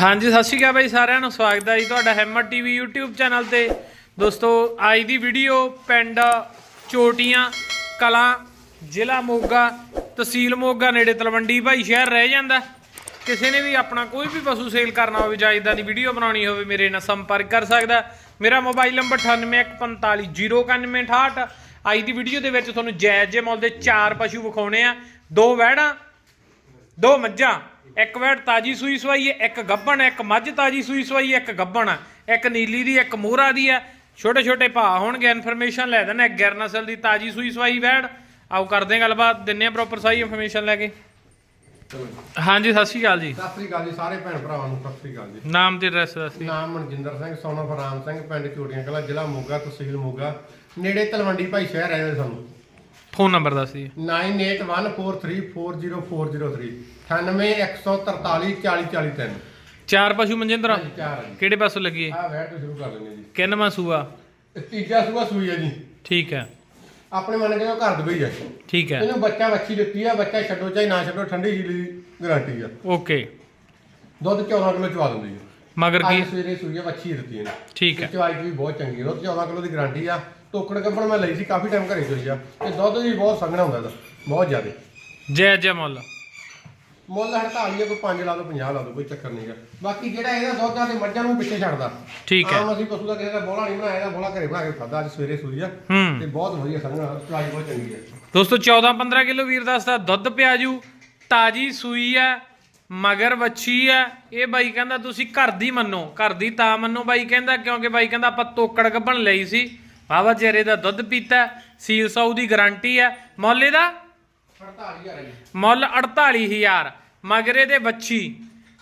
ਹਾਂਜੀ, ਸਤਿ ਸ਼੍ਰੀ ਅਕਾਲ ਬਾਈ ਸਾਰਿਆਂ ਨੂੰ, ਸਵਾਗਤ ਹੈ ਜੀ ਤੁਹਾਡਾ ਹੈਮਰ ਟੀਵੀ YouTube ਚੈਨਲ ਤੇ। ਦੋਸਤੋ, ਅੱਜ ਦੀ ਵੀਡੀਓ ਪਿੰਡ ਚੋਟੀਆਂ, ਕਲਾਂ, ਜ਼ਿਲ੍ਹਾ ਮੋਗਾ, ਤਹਿਸੀਲ ਮੋਗਾ, ਨੇੜੇ ਤਲਵੰਡੀ ਭਾਈ ਸ਼ਹਿਰ ਰਹਿ ਜਾਂਦਾ। ਕਿਸੇ ਨੇ ਵੀ ਆਪਣਾ ਕੋਈ ਵੀ ਪਸ਼ੂ ਸੇਲ ਕਰਨਾ ਹੋਵੇ ਜਾਂ ਇਦਾਂ ਦੀ ਵੀਡੀਓ ਬਣਾਉਣੀ ਹੋਵੇ, ਮੇਰੇ ਨਾਲ ਸੰਪਰਕ ਕਰ ਸਕਦਾ। ਮੇਰਾ ਮੋਬਾਈਲ ਨੰਬਰ 9814509168 ਅੱਜ ਦੀ ਵੀਡੀਓ ਦੇ ਵਿੱਚ ਤੁਹਾਨੂੰ ਜਾਇਜ਼ ਜੇ ਮੁੱਲ ਦੇ ਚਾਰ ਪਸ਼ੂ ਵਿਖਾਉਣੇ ਆ। ਦੋ ਵਹਿੜਾਂ, ਦੋ ਮੱਝਾਂ ਇੱਕ ਵੈੜ ਤਾਜੀ ਸੂਈ ਸਵਾਈ ਹੈ ਇੱਕ ਗੱਬਣ ਇੱਕ ਮੱਝ ਤਾਜੀ ਸੂਈ ਸਵਾਈ ਇੱਕ ਗੱਬਣ ਇੱਕ ਨੀਲੀ ਦੀ ਇੱਕ ਮੋਹਰਾ ਦੀ ਹੈ। ਛੋਟੇ ਛੋਟੇ ਭਾ ਹੋਣਗੇ ਇਨਫੋਰਮੇਸ਼ਨ ਲੈ ਦੇਣਾ ਇੱਕ ਗਿਰ ਨਸਲ ਦੀ ਤਾਜੀ ਸੂਈ ਸਵਾਈ ਵੈੜ। ਆਓ ਕਰਦੇ ਹਾਂ ਗੱਲਬਾਤ ਦਿੰਨੇ ਆ ਪ੍ਰੋਪਰ ਸਾਰੀ ਇਨਫੋਰਮੇਸ਼ਨ ਲੈ ਕੇ। ਹਾਂਜੀ ਸਤਿ ਸ਼੍ਰੀ ਅਕਾਲ ਜੀ। ਸਤਿ ਸ੍ਰੀ ਅਕਾਲ ਜੀ ਸਾਰੇ ਭੈਣ ਭਰਾਵਾਂ ਨੂੰ ਸਤਿ ਸ੍ਰੀ ਅਕਾਲ ਜੀ। ਨਾਮ ਤੇ ਐਡਰੈਸ ਦੱਸ ਨਾਮ ਮਨਜਿੰਦਰ ਸਿੰਘ ਸੋਨਾ ਫਰਾਮ ਸਿੰਘ ਪਿੰਡ ਚੋਟੀਆਂ ਕਲਾ ਜ਼ਿਲ੍ਹਾ ਮੋਗਾ ਤਹਿਸੀਲ ਮੋਗਾ। ਨੇੜੇ ਤਲਵੰਡੀ ਭਾਈ ਸ਼ਹਿਰ ਰਹਿੰਦੇ ਸਾਨੂੰ। ਫੋਨ ਨੰਬਰ ਦੱਸ ਦਿਓ 9814340403 9814344043 ਚਾਰ ਪਸ਼ੂ ਮਨਜਿੰਦਰ ਚਾਰ ਜੀ ਕਿਹੜੇ ਪਾਸੋਂ ਲੱਗੀ ਹੈ ਆ ਬੈਠ ਸ਼ੁਰੂ ਕਰ ਲੈਂਦੇ ਜੀ ਕਿੰਨਵਾਂ ਸੂਆ ਇਹ ਤੀਜਾ ਸੂਆ ਸੂਈ ਹੈ ਜੀ ਠੀਕ ਹੈ ਆਪਣੇ ਮੰਨ ਕੇ ਘਰ ਦੇ ਬਈ ਹੈ ਠੀਕ ਹੈ ਇਹਨੂੰ ਬੱਚਾ ਵੱਛੀ ਦਿੱਤੀ ਆ ਬੱਚਾ ਛੱਡੋ ਚਾਹੇ ਨਾ ਛੱਡੋ ਠੰਡੀ ਜੀਲੀ ਦੀ ਗਾਰੰਟੀ ਆ ਓਕੇ ਦੁੱਧ 14 ਕਿਲੋ ਚਵਾ ਦਿੰਦੀ ਹੈ ਮਗਰ ਕੀ ਅੱਜ ਸਵੇਰੇ ਸੂਈ ਆ ਵੱਛੀ ਦਿੱਤੀ ਇਹਨੇ ਠੀਕ ਹੈ ਚਵਾਈ ਵੀ ਬਹੁਤ ਚੰਗੀ ਦੁੱਧ 14 ਕਿਲੋ ਦੀ ਗਾਰੰਟੀ ਆ ਟੋਕੜ ਕੱਪੜ ਮੈਂ ਲਈ ਸੀ ਕਾਫੀ ਟਾਈਮ ਘਰੇ ਚੋਈ ਆ। ਤੇ ਦੁੱਧ ਵੀ ਬਹੁਤ ਸੰਘਣਾ ਹੁੰਦਾ ਇਹਦਾ ਬਹੁਤ ਜ਼ਿਆਦਾ। ਜੈ ਜੈ ਮੁੱਲ। ਮੁੱਲ ਹੜਤਾਲੀ ਆ ਕੋਈ 5 ਲਾ ਦੋ 50 ਲਾ ਦੋ ਕੋਈ ਚੱਕਰ ਨਹੀਂਗਾ ਬਾਕੀ ਜਿਹੜਾ ਇਹਦਾ ਦੁੱਧ ਆ ਤੇ ਮੱਝਾਂ ਨੂੰ ਪਿੱਛੇ ਛੱਡਦਾ। ਠੀਕ ਹੈ। ਆਮ ਅਸੀਂ ਪਸ਼ੂ ਦਾ ਕਿਸੇ ਦਾ ਬੋਲਾ ਨਹੀਂ ਬਣਾਇਆ ਇਹਦਾ ਬੋਲਾ ਘਰੇ ਬਣਾ ਕੇ ਖਾਦਾ ਅੱਜ ਸਵੇਰੇ ਸੂਈ ਆ। ਹੂੰ। ਤੇ ਬਹੁਤ ਵਧੀਆ ਸੰਘਣਾ ਚਵਾਈ ਬਹੁਤ ਚੰਗੀ ਆ। ਦੋਸਤੋ 14 15 ਕਿਲੋ ਵੀਰ ਦੱਸਦਾ ਦੁੱਧ ਪਿਆਜੂ ਤਾਜੀ ਸੂਈ ਹੈ ਮਗਰ ਵੱਛੀ ਹੈ ਇਹ ਬਾਈ ਕਹਿੰਦਾ ਤੁਸੀਂ ਘਰ ਦੀ ਮੰਨੋ ਘਰ ਦੀ ਤਾਂ ਮੰਨੋ ਬਾਈ ਕਹਿੰਦਾ ਕਿਉਂਕਿ ਬਾਈ ਕਹਿੰਦਾ ਆਪਾਂ ਤੋਕੜ ਗੱਬਣ ਲਈ ਸੀ। ਬਾਬਾ ਚਿਹਰੇ ਦਾ ਦੁੱਧ ਪੀਤਾ ਸੀਲ ਸੌ ਦੀ ਗਾਰੰਟੀ ਹੈ। ਮੁੱਲ ਆ ਰਹੀ ਮੁੱਲ 48000 ਮਗਰੇ ਦੇ ਵੱਛੀ।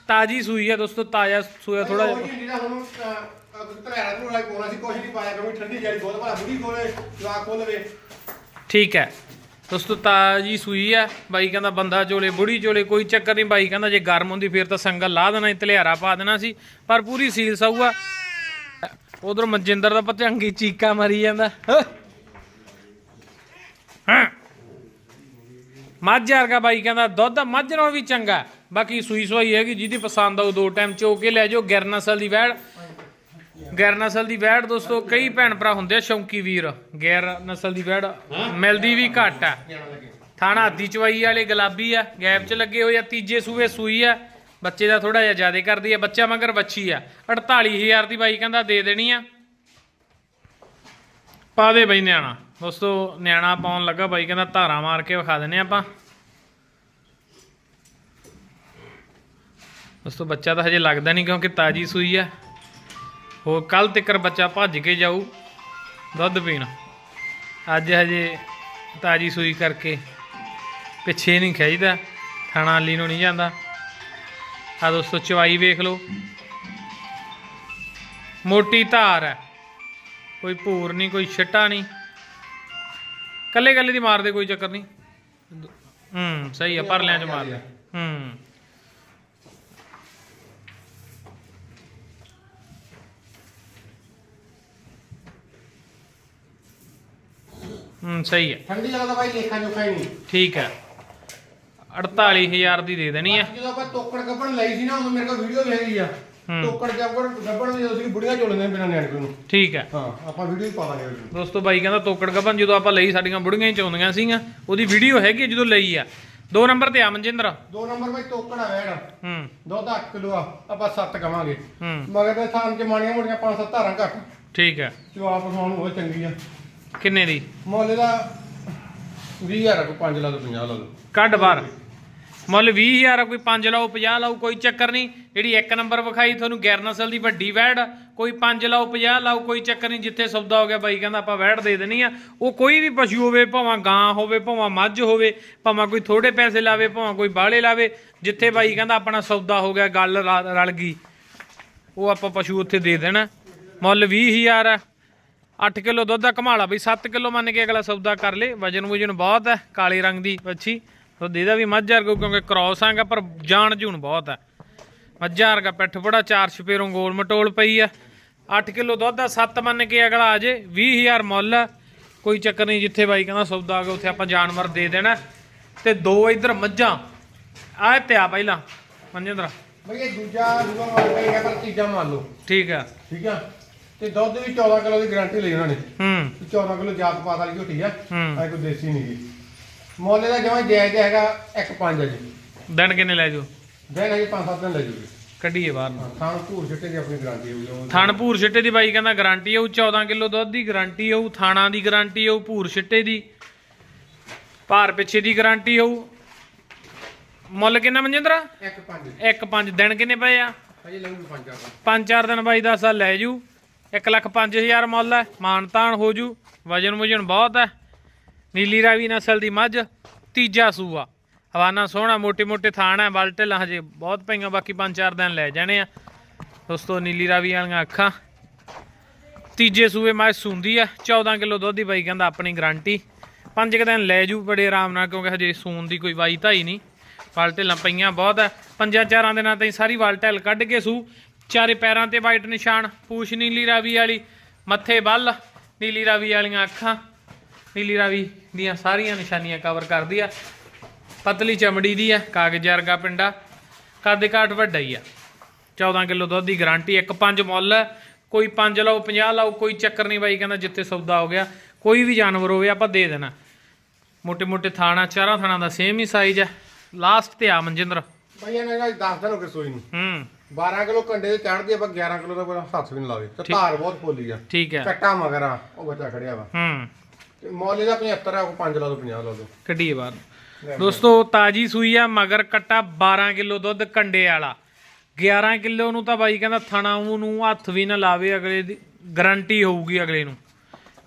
ਤਾਜੀ ਸੂਈ ਹੈ ਦੋਸਤੋ ਤਾਜ਼ਾ ਸੂਆ ਥੋੜਾ ਜਿਹਾ। ਜਿਹੜਾ ਹੁਣ ਤਲੇਰਾ ਨੂੰ ਲਾਈ ਪਾਉਣਾ ਸੀ ਕੁਛ ਨਹੀਂ ਪਾਇਆ ਕਿਉਂਕਿ ਠੰਡੀ ਜਿਹੜੀ ਬਹੁਤ ਭਲਾ ਬੁੜੀ ਕੋਲੇ ਜਵਾਕ ਖੋਲਵੇ ਠੀਕ ਹੈ। ਦੋਸਤੋ ਤਾਜੀ ਸੂਈ ਆ ਬਾਈ ਕਹਿੰਦਾ ਬੰਦਾ ਚੋਲੇ ਬੁੜੀ ਚੋਲੇ ਕੋਈ ਚੱਕਰ ਨਹੀਂ। ਬਾਈ ਕਹਿੰਦਾ ਜੇ ਗਰਮ ਹੁੰਦੀ ਫਿਰ ਤਾਂ ਸੰਗਲ ਲਾ ਦੇਣਾ ਸੀ ਧਲਿਆਰਾ ਪਾ ਦੇਣਾ ਸੀ। ਪਰ ਪੂਰੀ ਸੀਲ ਸਊ ਆ। ਉਧਰ ਮਨਜਿੰਦਰ ਦਾ ਪਤੰਗੀ ਚੀਕਾ ਮਾਰੀ ਜਾਂਦਾ। ਹਾਂ। ਮੱਝ ਵਰਗਾ ਬਾਈ ਕਹਿੰਦਾ ਦੁੱਧ ਮੱਝ ਨਾਲੋਂ ਵੀ ਚੰਗਾ ਬਾਕੀ ਸੂਈ ਸਵਾਈ ਹੈਗੀ ਜਿਹਦੀ ਪਸੰਦ ਆਉ ਦੋ ਟਾਈਮ ਚੋ ਕੇ ਲੈ ਜਾਓ ਗਿਰ ਨਸਲ ਦੀ ਵੈੜ। ਗੈਰ ਨਸਲ ਦੀ ਵੈੜ ਦੋਸਤੋ ਕਈ ਭੈਣ ਭਰਾ ਹੁੰਦੇ ਆ ਸ਼ੌਂਕੀ ਵੀਰ। ਗੈਰ ਨਸਲ ਦੀ ਵੈੜ ਮਿਲਦੀ ਵੀ ਘੱਟ ਆ ਥਾਣਾ ਹੱਦੀ ਚਵਾਈ ਵਾਲੇ ਗੁਲਾਬੀ ਆ ਗੈਪ 'ਚ ਲੱਗੇ ਹੋਏ ਆ ਤੀਜੇ ਸੂਏ ਸੂਈ ਆ। ਬੱਚੇ ਦਾ ਥੋੜਾ ਜਿਹਾ ਜ਼ਿਆਦਾ ਕਰਦੀ ਆ, ਬੱਚਾ ਮਗਰ ਬੱਚੀ ਆ। 48000 ਦੀ ਬਾਈ ਕਹਿੰਦਾ ਦੇ ਦੇਣੀ ਆ। ਪਾ ਦੇ ਬਈ ਨਿਆਣਾ। ਦੋਸਤੋ, ਨਿਆਣਾ ਪਾਉਣ ਲੱਗਾ, ਬਾਈ ਕਹਿੰਦਾ ਧਾਰਾ ਮਾਰ ਕੇ ਵਿਖਾ ਦਿੰਨੇ ਆਪਾਂ। ਦੋਸਤੋ, ਬੱਚਾ ਤਾਂ ਹਜੇ ਲੱਗਦਾ ਨਹੀਂ ਕਿਉਂਕਿ ਤਾਜੀ ਸੂਈ ਆ। ਹੋਰ ਕੱਲ ਤੱਕਰ ਬੱਚਾ ਭੱਜ ਕੇ ਜਾਊ, ਦੁੱਧ ਪੀਣ। ਅੱਜ ਹਜੇ ਤਾਜੀ ਸੂਈ ਕਰਕੇ ਪਿੱਛੇ ਨਹੀਂ ਖਿੱਚਦਾ ਥਾਣਾ ਆਲੀ ਨੂੰ ਨਹੀਂ ਜਾਂਦਾ। ਆ ਦੋਸਤੋ ਚਵਾਈ ਵੇਖ ਲਓ। ਮੋਟੀ ਧਾਰ ਹੈ। ਕੋਈ ਭੂਰ ਨਹੀਂ ਕੋਈ ਛਿੱਟਾ ਨਹੀਂ। ਕੱਲੇ ਕੱਲੇ ਦੀ ਮਾਰਦੇ ਕੋਈ ਚੱਕਰ ਨਹੀਂ। ਹੂੰ ਸਹੀ ਆ ਪਰਲਿਆਂ ਚ ਮਾਰਦੇ ਹੂੰ। ਹੂੰ ਸਹੀ ਹੈ ਠੰਡੀ ਜਗ੍ਹਾ ਦਾ ਬਾਈ ਲੇਖਾ ਜੋਖਾ ਹੀ ਨਹੀਂ। ਠੀਕ ਹੈ। 48000 ਦੀ ਦੇ ਦੇਣੀ ਹੈ ਜਦੋਂ ਆਪਾਂ ਤੋਕੜ ਕੱਪੜ ਲਈ ਸੀ ਨਾ ਉਦੋਂ ਮੇਰੇ ਕੋਲ ਵੀਡੀਓ ਵੀ ਹੈਗੀ ਆ। ਹੂੰ। ਤੋਕੜ ਕੱਪੜ ਦੀ ਜਦੋਂ ਅਸੀਂ ਬੁੜੀਆਂ ਚੋਲਦੇ ਬਿਨਾਂ ਨਿਆਣੇ ਨੂੰ। ਠੀਕ ਹੈ ਹਾਂ ਆਪਾਂ ਵੀਡੀਓ ਹੀ ਪਾ ਦਾਂਗੇ। ਦੋਸਤੋ ਬਾਈ ਕਹਿੰਦਾ ਤੋਕੜ ਗੱਭਨ ਜਦੋਂ ਆਪਾਂ ਲਈ ਸਾਡੀਆਂ ਬੁੜੀਆਂ ਹੀ ਚਾਉਂਦੀਆਂ ਸੀਗੀਆਂ ਉਹਦੀ ਵੀਡੀਓ ਹੈਗੀ ਜਦੋਂ ਲਈ ਆ। ਦੋ ਨੰਬਰ ਤੇ ਆ ਮਨਜਿੰਦਰ। ਦੋ ਨੰਬਰ ਬਾਈ ਤੋਕੜ ਆ ਵੈੜ ਹੂੰ। ਦੁੱਧ 8 ਕਿਲੋ ਆ ਆਪਾਂ 7 ਕਵਾਂਗੇ। ਮਗਰ ਤੇ ਥਾਂ ਚ ਮਾਣੀਆਂ ਮੋੜੀਆਂ 5-7 ਧਾਰਾਂ ਘੱਟ। ਠੀਕ ਹੈ ਜਵਾਬ ਪਸਾਉਣ ਉਹ ਚੰਗੀ ਆ। ਕਿੰਨੇ ਦੀ? ਮੁੱਲ ਦਾ 20000 ਕੋ 5 ਲਾ ਦੋ 50 ਲਾ ਦੋ। ਕੱਢ ਬਾਹਰ। ਮੁੱਲ 20000 ਆ, ਕੋਈ 5 ਲਾਓ 50 ਲਾਓ ਕੋਈ ਚੱਕਰ ਨਹੀਂ। ਜਿਹੜੀ ਇੱਕ ਨੰਬਰ ਵਿਖਾਈ ਤੁਹਾਨੂੰ ਗੈਰ ਨਸਲ ਦੀ ਵੱਡੀ ਵੈੜ ਕੋਈ 5 ਲਾਓ 50 ਲਾਓ ਕੋਈ ਚੱਕਰ ਨਹੀਂ ਜਿੱਥੇ ਸੌਦਾ ਹੋ ਗਿਆ ਬਾਈ ਕਹਿੰਦਾ ਆਪਾਂ ਵੈੜ ਦੇ ਦੇਣੀ ਆ। ਉਹ ਕੋਈ ਵੀ ਪਸ਼ੂ ਹੋਵੇ ਭਾਵੇਂ ਗਾਂ ਹੋਵੇ ਭਾਵੇਂ ਮੱਝ ਹੋਵੇ ਭਾਵੇਂ ਕੋਈ ਥੋੜੇ ਪੈਸੇ ਲਾਵੇ ਭਾਵੇਂ ਕੋਈ ਬਾਹਲੇ ਲਾਵੇ ਜਿੱਥੇ ਬਾਈ ਕਹਿੰਦਾ ਆਪਣਾ ਸੌਦਾ ਹੋ ਗਿਆ ਗੱਲ ਰ- ਰਲ ਗਈ। ਉਹ ਆਪਾਂ ਪਸ਼ੂ ਉੱਥੇ ਦੇ ਦੇਣਾ। ਮੁੱਲ 20000 ਆ। 8 ਕਿਲੋ ਦੁੱਧ ਦਾ ਘਮਾਲਾ ਬਈ 7 ਕਿਲੋ ਮੰਨ ਕੇ ਅਗਲਾ ਸੌਦਾ ਕਰ ਲੇ। ਵਜਨ ਵਜਨ ਬਹੁਤ ਹੈ ਕਾਲੇ ਰੰਗ ਦੀ ਵੱਛੀ। ਉਹ ਦੇਦਾ ਵੀ ਮੱਝ ਵਰਗਾ ਕਿਉਂਕਿ ਕ੍ਰੋਸ ਆਂਗਾ ਪਰ ਜਾਨ ਜੂਨ ਬਹੁਤ ਹੈ ਮੱਝਾਂ ਵਰਗਾ ਪਿੱਠ ਬੜਾ ਚਾਰ ਛਪੇਰੋਂ ਗੋਲ ਮਟੋਲ ਪਈ ਆ। 8 ਕਿਲੋ ਦੁੱਧ ਦਾ 7 ਮੰਨ ਕੇ ਅਗਲਾ ਆ ਜੇ 20000 ਮੁੱਲ ਆ। ਕੋਈ ਚੱਕਰ ਨਹੀਂ ਜਿੱਥੇ ਬਾਈ ਕਹਿੰਦਾ ਸੌਦਾ ਆ ਗਿਆ ਉੱਥੇ ਆਪਾਂ ਜਾਨਵਰ ਦੇ ਦੇਣਾ। ਤੇ ਦੋ ਇਧਰ ਮੱਝਾਂ। ਆ ਤੇ ਆ ਪਹਿਲਾਂ ਮਨਜਿੰਦਰ। ਬਈ ਇਹ ਦੂਜਾ ਦੂਆ ਮੰਨ ਕੇ ਗਿਆ ਪਰ ਤੀਜਾ ਮੰਨ ਲਓ। ਠੀਕ ਆ। ਠੀਕ ਆ? ਤੇ ਦੁੱਧ ਵੀ 14 ਕਿਲੋ ਦੀ ਗਾਰੰਟੀ ਲਈ ਉਹਨਾਂ ਨੇ। ਹੂੰ। ਵੀ 14 ਕਿਲੋ ਜਾਤ ਪਾਤ ਵਾਲੀ ਝੋਟੀ ਆ। ਐ ਕੋਈ ਦੇਸੀ ਨਹੀਂ ਗੀ ਮੁੱਲ ਦਾ ਜਮਾ ਜਾਇਜ਼ ਹੈਗਾ 1.5 ਜੀ ਦਿਨ ਕਿੰਨੇ ਲੈ ਜਾਓ? ਦਿਨ ਹਜੇ 5-7 ਦਿਨ ਲੈ ਜੂਗੀ ਕੱਢੀਏ ਬਾਹਰ ਨੂੰ। ਥਾਂ ਘੂਰ ਛੱਟੇ ਦੀ ਆਪਣੀ ਗਾਰੰਟੀ ਹੋਊਗੀ ਉਹ ਥਣ ਭੂਰ ਛਿੱਟੇ ਦੀ ਬਾਈ ਕਹਿੰਦਾ ਗਾਰੰਟੀ ਹੋਊ 14 ਕਿਲੋ ਦੁੱਧ ਦੀ ਗਾਰੰਟੀ ਹੋਊ ਥਾਣਾ ਦੀ ਗਾਰੰਟੀ ਹੋਊ ਭੂਰ ਛਿੱਟੇ ਦੀ। ਭਾਰ ਪਿੱਛੇ ਦੀ ਗਾਰੰਟੀ ਹੋਊ। ਮੁੱਲ ਕਿੰਨਾ ਮਨਜਿੰਦਰ? 1.5 ਇੱਕ ਪੰਜ। ਦਿਨ ਕਿੰਨੇ ਪਏ ਆ? ਹਜੇ ਲਊਗੀ 5 ਦਾ ਪੰਜ ਚਾਰ ਦਿਨ ਬਾਈ ਦਾ ਸਾਲ ਲੈ ਜੂ। 1 ਲੱਖ 5000 ਮੁੱਲ ਹੈ। ਮਾਨਤਾਨ ਹੋ ਜੂ। ਵਜਨ ਵਜਨ ਬਹੁਤ ਹੈ। ਨੀਲੀ ਰਾਵੀ ਨਸਲ ਦੀ ਮੱਝ, ਤੀਜਾ ਸੂਆ। ਹਵਾਨਾ ਸੋਹਣਾ ਮੋਟੇ ਮੋਟੇ ਥਾਣ ਹੈ ਬਲ ਢਿੱਲਾਂ ਹਜੇ ਬਹੁਤ ਪਈਆਂ, ਬਾਕੀ ਪੰਜ ਚਾਰ ਦਿਨ ਲੈ ਜਾਣੇ ਆ। ਦੋਸਤੋ, ਨੀਲੀ ਰਾਵੀ ਵਾਲੀਆਂ ਅੱਖਾਂ। ਤੀਜੇ ਸੂਏ ਮੈਂ ਸੂੰਦੀ ਆ 14 ਕਿਲੋ ਦੁੱਧ ਦੀ ਬਾਈ ਕਹਿੰਦਾ ਆਪਣੀ ਗਾਰੰਟੀ ਪੰਜ ਕੁ ਦਿਨ ਲੈ ਜੂ ਬੜੇ ਆਰਾਮ ਨਾਲ, ਕਿਉਂਕਿ ਹਜੇ ਸੂਣ ਦੀ ਕੋਈ ਵਾਈ ਧਾਈ ਨਹੀਂ। ਵਲ ਢਿੱਲਾਂ ਪਈਆਂ ਬਹੁਤ ਹੈ ਪੰਜਾਂ ਚਾਰਾਂ ਦਿਨਾਂ ਤਾਈਂ ਸਾਰੀ ਵਲ ਢਿੱਲ ਕੱਢ ਕੇ ਸੂ। ਚਾਰੇ ਪੈਰਾਂ ਤੇ ਵਾਈਟ ਨਿਸ਼ਾਨ, ਪੂਛ ਨੀਲੀ ਰਾਵੀ ਵਾਲੀ, ਮੱਥੇ ਬੱਲ ਨੀਲੀ ਰਾਵੀ ਵਾਲੀਆਂ ਅੱਖਾਂ। ਨੀਲੀ ਰਾਵੀ ਦੀਆਂ ਸਾਰੀਆਂ ਨਿਸ਼ਾਨੀਆਂ ਕਵਰ ਕਰਦੀ ਆ। ਪਤਲੀ ਚਮੜੀ ਦੀ ਆ ਕਾਗਜ਼ ਵਰਗਾ ਪਿੰਡਾ। ਕੱਦ ਕਾਟ ਵੱਡਾ ਹੀ ਆ। 14 ਕਿਲੋ ਦੁੱਧ ਦੀ ਗਾਰੰਟੀ 1.5 ਮੁੱਲ। ਕੋਈ 5 ਲਾਓ 50 ਲਾਓ ਕੋਈ ਚੱਕਰ ਨਹੀਂ ਬਾਈ ਕਹਿੰਦਾ ਜਿੱਥੇ ਸੌਦਾ ਹੋ ਗਿਆ। ਕੋਈ ਵੀ ਜਾਨਵਰ ਹੋਵੇ ਆਪਾਂ ਦੇ ਦੇਣਾ। ਮੋٹے ਮੋٹے ਥਾਣਾ ਚਾਰਾਂ ਥਾਣਾ ਦਾ ਸੇਮ ਹੀ ਸਾਈਜ਼ ਆ। ਲਾਸਟ ਤੇ ਆ ਮਨਜਿੰਦਰ। ਬਾਈ ਇਹਨਾਂ ਦਾ 10 ਦਿਨ ਹੋ ਨੂੰ। ਹੂੰ। 12 ਕਿਲੋ ਕੰਡੇ ਤੇ ਚੜਦੀ ਆਪਾਂ 11 ਕਿਲੋ ਦਾ ਹੱਥ ਵੀ ਨਾ ਲਾਵੇ। ਤੇ ਧਾਰ ਬਹੁਤ ਫੋਲੀ ਆ। ਠੀਕ ਹੈ। ਕੱਟਾ ਮਗਰਾ ਉਹ ਬੱਚਾ ਖੜਿਆ ਵਾ। ਮੁੱਲ ਇਹਦਾ 75 ਆ ਉਹ 5 ਲਾ ਦੋ 50 ਲਾ ਦੋ। ਕੱਢੀਏ ਬਾਹਰ ਦੋਸਤੋ ਤਾਜੀ ਸੂਈ ਆ ਮਗਰ ਕੱਟਾ 12 ਕਿਲੋ ਦੁੱਧ ਕੰਡੇ ਵਾਲਾ। 11 ਕਿਲੋ ਨੂੰ ਤਾਂ ਬਾਈ ਕਹਿੰਦਾ ਥਣਾ ਨੂੰ ਹੱਥ ਵੀ ਨਾ ਲਾਵੇ ਅਗਲੇ ਦੀ ਗਾਰੰਟੀ ਹੋਊਗੀ ਅਗਲੇ ਨੂੰ।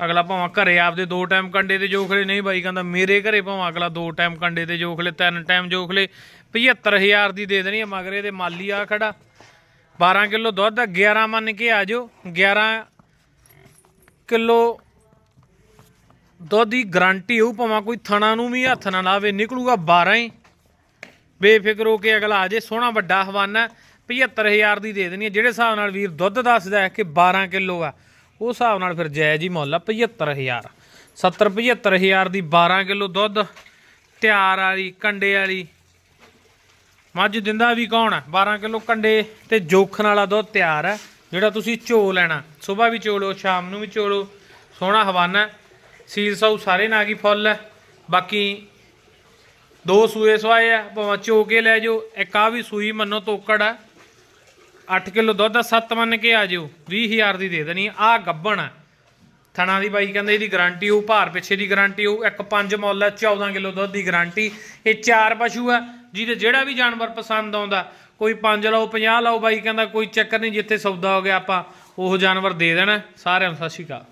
ਅਗਲਾ ਭਾਵੇਂ ਘਰੇ ਆਪਦੇ ਦੋ ਟਾਈਮ ਕੰਡੇ ਤੇ ਜੋਖਲੇ ਨਹੀਂ ਬਾਈ ਕਹਿੰਦਾ ਮੇਰੇ ਘਰੇ ਭਾਵੇਂ ਅਗਲਾ ਦੋ ਟਾਈਮ ਕੰਡੇ ਤੇ ਜੋਖਲੇ ਤਿੰਨ ਟਾਈਮ ਜੋਖਲੇ 75000 ਦੀ ਦੇ ਦੇਣੀ ਆ ਮਗਰ ਇਹਦੇ ਮਾਲੀ ਆ ਖੜਾ। 12 ਕਿਲੋ ਦੁੱਧ ਆ, 11 ਮੰਨ ਕੇ ਆ ਜਾਓ 11 ਕਿਲੋ ਦੁੱਧ ਦੀ ਗਾਰੰਟੀ ਹੋਊ, ਭਾਵੇਂ ਕੋਈ ਥਣਾ ਨੂੰ ਵੀ ਹੱਥ ਨਾ ਲਾਵੇ, ਨਿਕਲੂਗਾ 12 ਹੀ। ਬੇਫਿਕਰ ਹੋ ਕੇ ਅਗਲਾ ਆ ਜੇ, ਸੋਹਣਾ ਵੱਡਾ ਹਵਾਨਾ 75000 ਦੀ ਦੇ ਦੇਣੀ ਹੈ। ਜਿਹੜੇ ਹਿਸਾਬ ਨਾਲ ਵੀਰ ਦੁੱਧ ਦੱਸਦਾ ਹੈ ਕਿ 12 ਕਿਲੋ ਆ, ਉਹ ਹਿਸਾਬ ਨਾਲ ਫਿਰ ਜਾਇਜ਼ ਹੀ ਮੁੱਲ ਆ 75000 70 75000 ਦੀ 12 ਕਿਲੋ ਦੁੱਧ, ਤਿਆਰ ਵਾਲੀ, ਕੰਡੇ ਵਾਲੀ। ਮੱਝ ਦਿੰਦਾ ਵੀ ਕੌਣ ਹੈ 12 ਕਿਲੋ ਕੰਡੇ ਤੇ ਜੋਖਣ ਵਾਲਾ ਦੁੱਧ ਤਿਆਰ ਹੈ ਜਿਹੜਾ ਤੁਸੀਂ ਝੋ ਲੈਣਾ। ਸਵੇਰ ਵੀ ਝੋਲੋ, ਸ਼ਾਮ ਨੂੰ ਵੀ ਝੋਲੋ, ਸੋਹਣਾ ਹਵਾਨਾ। ਸੀਲ ਸਾਊ ਸਾਰੇ ਨਾਗ ਹੀ ਫੁੱਲ ਹੈ। ਬਾਕੀ ਦੋ ਸੂਏ ਸਵਾਏ ਆ, ਭਾਵੇਂ ਚੋ ਕੇ ਲੈ ਜਾਓ, ਇੱਕ ਆ ਵੀ ਸੂਈ ਮੰਨੋ ਤੋਕੜ ਆ। 8 ਕਿਲੋ ਦੁੱਧ ਆ 7 ਮੰਨ ਕੇ ਆ ਜਿਓ 20000 ਦੀ ਦੇ ਦੇਣੀ ਆ। ਗੱਬਣ ਆ। ਥਣਾ ਦੀ ਬਾਈ ਕਹਿੰਦੇ ਇਹਦੀ ਗਾਰੰਟੀ ਹੋਊ, ਭਾਰ ਪਿੱਛੇ ਦੀ ਗਾਰੰਟੀ ਹੋਊ, ਇੱਕ ਪੰਜ ਮੁੱਲ ਹੈ 14 ਕਿਲੋ ਦੁੱਧ ਦੀ ਗਾਰੰਟੀ ਇਹ ਚਾਰ ਪਸ਼ੂ ਆ, ਜਿਹਦੇ ਜਿਹੜਾ ਵੀ ਜਾਨਵਰ ਪਸੰਦ ਆਉਂਦਾ, ਕੋਈ 5 ਲਓ 50 ਲਓ, ਬਾਈ ਕਹਿੰਦਾ ਕੋਈ ਚੱਕਰ ਨਹੀਂ, ਜਿੱਥੇ ਸੌਦਾ ਹੋ ਗਿਆ ਆਪਾਂ, ਉਹ ਜਾਨਵਰ ਦੇ ਦੇਣਾ। ਸਾਰਿਆਂ ਨੂੰ ਸਤਿ ਸ਼੍ਰੀ ਅਕਾਲ।